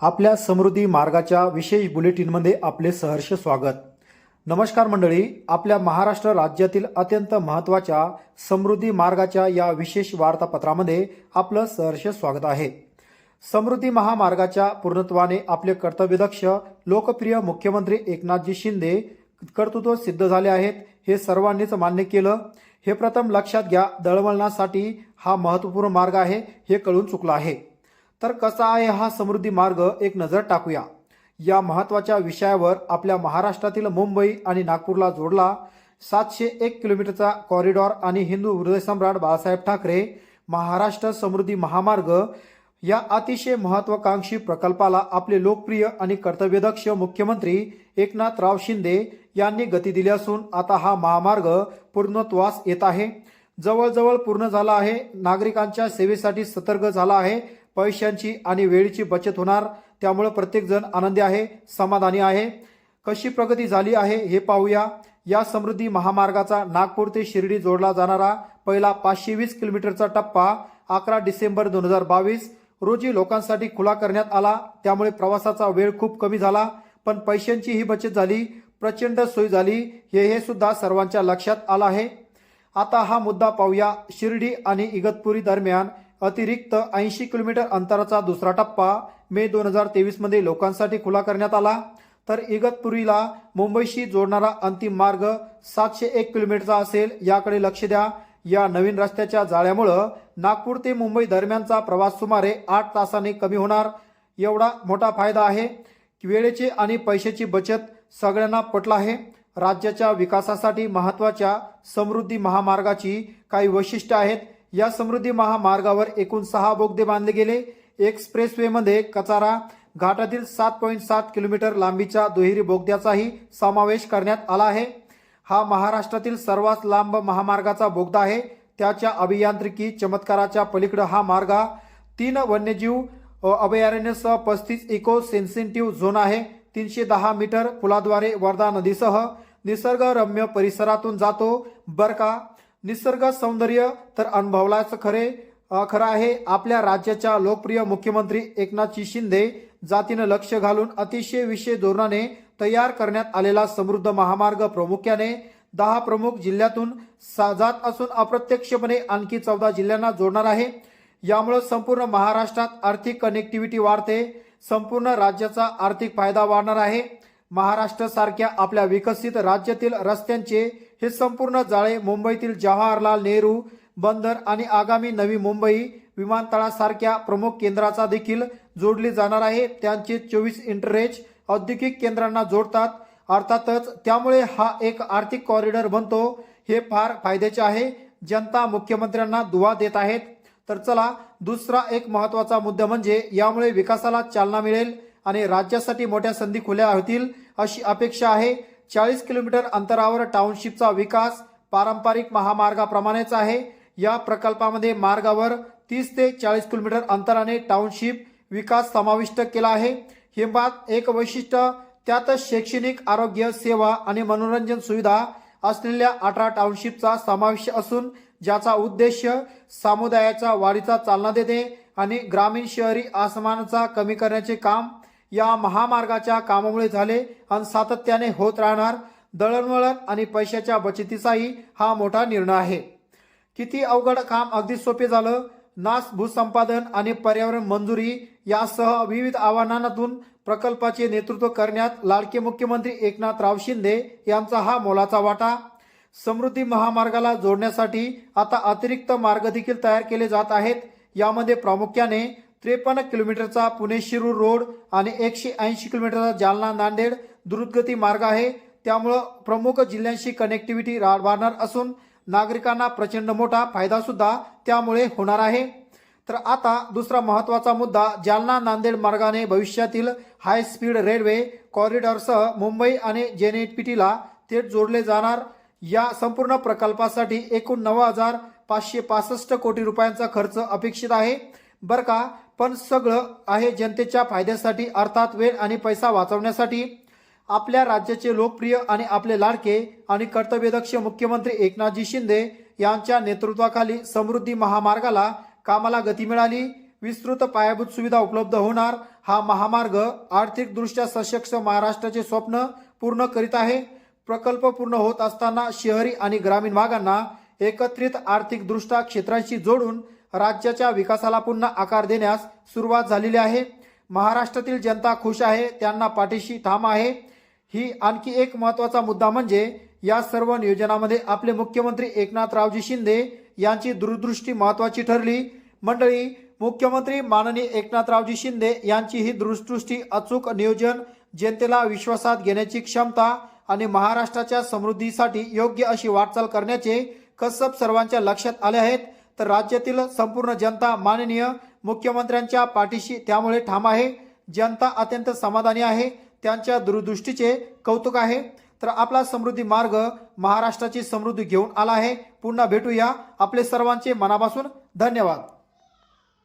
आपल्या समृद्धी मार्गाच्या विशेष बुलेटिनमध्ये आपले सहर्ष स्वागत. नमस्कार मंडळी आपल्या महाराष्ट्र राज्यातील अत्यंत महत्त्वाच्या समृद्धी मार्गाच्या या विशेष वार्तापत्रामध्ये आपलं सहर्ष स्वागत आहे. समृद्धी महामार्गाच्या पूर्णत्वाने आपले कर्तव्यदक्ष लोकप्रिय मुख्यमंत्री एकनाथजी शिंदे कर्तृत्व सिद्ध झाले आहेत हे सर्वांनीच मान्य केलं. हे प्रथम लक्षात घ्या दळवळणासाठी हा महत्त्वपूर्ण मार्ग आहे हे कळून चुकलं आहे. तर कसा आहे हा समृद्धी मार्ग एक नजर टाकूया. या महत्त्वाच्या विषयावर आपल्या महाराष्ट्रातील मुंबई आणि नागपूरला जोडला सातशे एक किलोमीटरचा कॉरिडॉर आणि हिंदू हृदयसम्राट बाळासाहेब ठाकरे महाराष्ट्र समृद्धी महामार्ग या अतिशय महत्वाकांक्षी प्रकल्पाला आपले लोकप्रिय आणि कर्तव्यदक्ष मुख्यमंत्री एकनाथराव शिंदे यांनी गती दिली असून आता हा महामार्ग पूर्णत्वास येत आहे. जवळजवळ पूर्ण झाला आहे. नागरिकांच्या सेवेसाठी सतर्क झाला आहे. पैशांची आणि वेळेची बचत होणार त्यामुळे प्रत्येकजण आनंदी आहे समाधानी आहे. कशी प्रगती झाली आहे हे पाहूया. या समृद्धी महामार्गाचा नागपूर ते शिर्डी जोडला जाणारा पहिला पाचशे वीस किलोमीटरचा टप्पा अकरा डिसेंबर दोन हजार बावीस. रोजी लोकांसाठी खुला करण्यात आला त्यामुळे प्रवासाचा वेळ खूप कमी झाला पण पैशांची ही बचत झाली प्रचंड सोय झाली हे हे सुद्धा सर्वांच्या लक्षात आलं आहे. आता हा मुद्दा पाहूया. शिर्डी आणि इगतपुरी दरम्यान अतिरिक्त ऐंशी किलोमीटर अंतराचा दुसरा टप्पा मे दोन हजार तेवीसमध्ये लोकांसाठी खुला करण्यात आला. तर इगतपुरीला मुंबईशी जोडणारा अंतिम मार्ग सातशे एक किलोमीटरचा असेल याकडे लक्ष द्या. या नवीन रस्त्याच्या जाळ्यामुळं नागपूर ते मुंबई दरम्यानचा प्रवास सुमारे आठ तासाने कमी होणार. एवढा मोठा फायदा आहे. वेळेची आणि पैशाची बचत सगळ्यांना पटला आहे. राज्याच्या विकासासाठी महत्त्वाच्या समृद्धी महामार्गाची काही वैशिष्ट्य आहेत. या समृद्धी महामार्गावर एकूण सहा बोगदे बांधले गेले. एक्सप्रेसवेमध्ये कचारा घाटातील सात पॉईंट सात किलोमीटर लांबीच्या दुहेरी बोगद्याचाही समावेश करण्यात आला आहे. हा महाराष्ट्रातील सर्वात लांब महामार्गाचा बोगदा आहे. त्याच्या अभियांत्रिकी चमत्काराच्या पलीकडे हा मार्ग तीन वन्यजीव अभयारण्यसह पस्तीस इको सेन्सिटिव्ह झोन आहे. तीनशे दहा मीटर पुलाद्वारे वर्धा नदीसह निसर्गरम्य परिसरातून जातो. बर का निसर्ग सौंदर्य तर अनुभवलाच खरे खरं आहे. आपल्या राज्याच्या लोकप्रिय मुख्यमंत्री एकनाथजी शिंदे जातीनं लक्ष घालून अतिशय विषय धोरणाने तयार करण्यात आलेला समृद्ध महामार्ग प्रामुख्याने दहा प्रमुख जिल्ह्यातून सा- जात असून अप्रत्यक्षपणे आणखी चौदा जिल्ह्यांना जोडणार आहे. यामुळे संपूर्ण महाराष्ट्रात आर्थिक कनेक्टिव्हिटी वाढते. संपूर्ण राज्याचा आर्थिक फायदा वाढणार आहे. महाराष्ट्र सारख्या आपल्या विकसित राज्यातील रस्त्यांचे हे संपूर्ण जाळे मुंबईतील जवाहरलाल नेहरू बंदर आणि आगामी नवी मुंबई विमानतळासारख्या प्रमुख केंद्राचा देखील जोडली जाणार आहे. त्यांचे चोवीस इंटरेज औद्योगिक केंद्रांना जोडतात. अर्थातच त्यामुळे हा एक आर्थिक कॉरिडॉर बनतो. हे फार फायद्याचे आहे. जनता मुख्यमंत्र्यांना दुवा देत आहेत. तर चला दुसरा एक महत्त्वाचा मुद्दा म्हणजे यामुळे विकासाला चालना मिळेल आणि राज्यासाठी मोठ्या संधी खुल्या होतील अशी अपेक्षा आहे. चाळीस किलोमीटर अंतरावर टाउनशिपचा विकास पारंपरिक महामार्गाप्रमाणेच आहे. या प्रकल्पामध्ये मार्गावर तीस ते चाळीस किलोमीटर अंतराने टाउनशिप विकास समाविष्ट केला आहे. हिंबात एक वैशिष्ट्य त्यातच शैक्षणिक आरोग्य सेवा आणि मनोरंजन सुविधा असलेल्या अठरा टाउनशिपचा समावेश असून ज्याचा उद्देश समुदायाच्या वाढीचा चालना देते आणि ग्रामीण शहरी असमानता कमी करण्याचे काम या महामार्गाच्या कामामुळे झाले आणि सातत्याने होत राहणार दळणवळण आणि पैशाच्या बचतीचाही हा मोठा निर्णय आहे. किती अवघड काम अगदी सोपे झालं. नास भूसंपादन आणि पर्यावरण मंजुरी यासह विविध आव्हानांतून प्रकल्पाचे नेतृत्व करण्यात लाडके मुख्यमंत्री एकनाथराव शिंदे यांचा हा मोलाचा वाटा. समृद्धी महामार्गाला जोडण्यासाठी आता अतिरिक्त मार्ग देखील तयार केले जात आहेत. यामध्ये प्रामुख्याने त्रेपन्न किलोमीटरचा पुणे शिरूर रोड आणि एकशे ऐंशी किलोमीटरचा जालना नांदेड द्रुतगती मार्ग आहे. त्यामुळं प्रमुख जिल्ह्यांशी कनेक्टिव्हिटी रा- वाढणार असून नागरिकांना प्रचंड मोठा फायदा सुद्धा त्यामुळे होणार आहे. तर आता दुसरा महत्त्वाचा मुद्दा जालना नांदेड मार्गाने भविष्यातील हाय स्पीड रेल्वे कॉरिडॉरसह मुंबई आणि जेएनपीटीला थेट जोडले जाणार. या संपूर्ण प्रकल्पासाठी एकूण नऊ हजार पाचशे पासष्ट कोटी रुपयांचा खर्च अपेक्षित आहे. बरं का? पण सगळं आहे जनतेच्या फायद्यासाठी अर्थात वेळ आणि पैसा वाचवण्यासाठी. आपल्या राज्याचे लोकप्रिय आणि आपले लाडके आणि कर्तव्यदक्ष मुख्यमंत्री एकनाथजी शिंदे यांच्या नेतृत्वाखाली समृद्धी महामार्गाला कामाला गती मिळाली. विस्तृत पायाभूत सुविधा उपलब्ध होणार. हा महामार्ग आर्थिकदृष्ट्या सशक्त महाराष्ट्राचे स्वप्न पूर्ण करीत आहे. प्रकल्प पूर्ण होत असताना शहरी आणि ग्रामीण भागांना एकत्रित आर्थिकदृष्ट्या क्षेत्रांशी जोडून राज्याच्या विकासाला पुन्हा आकार देण्यास सुरुवात झालेली आहे. महाराष्ट्रातील जनता खुश आहे त्यांना पाठीशी ठाम आहे. ही आणखी एक महत्त्वाचा मुद्दा म्हणजे या सर्व नियोजनामध्ये आपले मुख्यमंत्री एकनाथरावजी शिंदे यांची दूरदृष्टी महत्वाची ठरली. मंडळी मुख्यमंत्री माननीय एकनाथरावजी शिंदे यांची ही दूरदृष्टी अचूक नियोजन जनतेला विश्वासात घेण्याची क्षमता आणि महाराष्ट्राच्या समृद्धीसाठी योग्य अशी वाटचाल करण्याचे कसब सर्वांच्या लक्षात आले आहेत. तर राज्यातील संपूर्ण जनता माननीय मुख्यमंत्र्यांच्या पाठीशी त्यामुळे ठाम आहे. जनता अत्यंत समाधानी आहे. त्यांच्या दूरदृष्टीचे कौतुक आहे. तर आपला समृद्धी मार्ग महाराष्ट्राची समृद्धी घेऊन आला आहे. पुन्हा भेटूया आपले सर्वांचे मनापासून. धन्यवाद.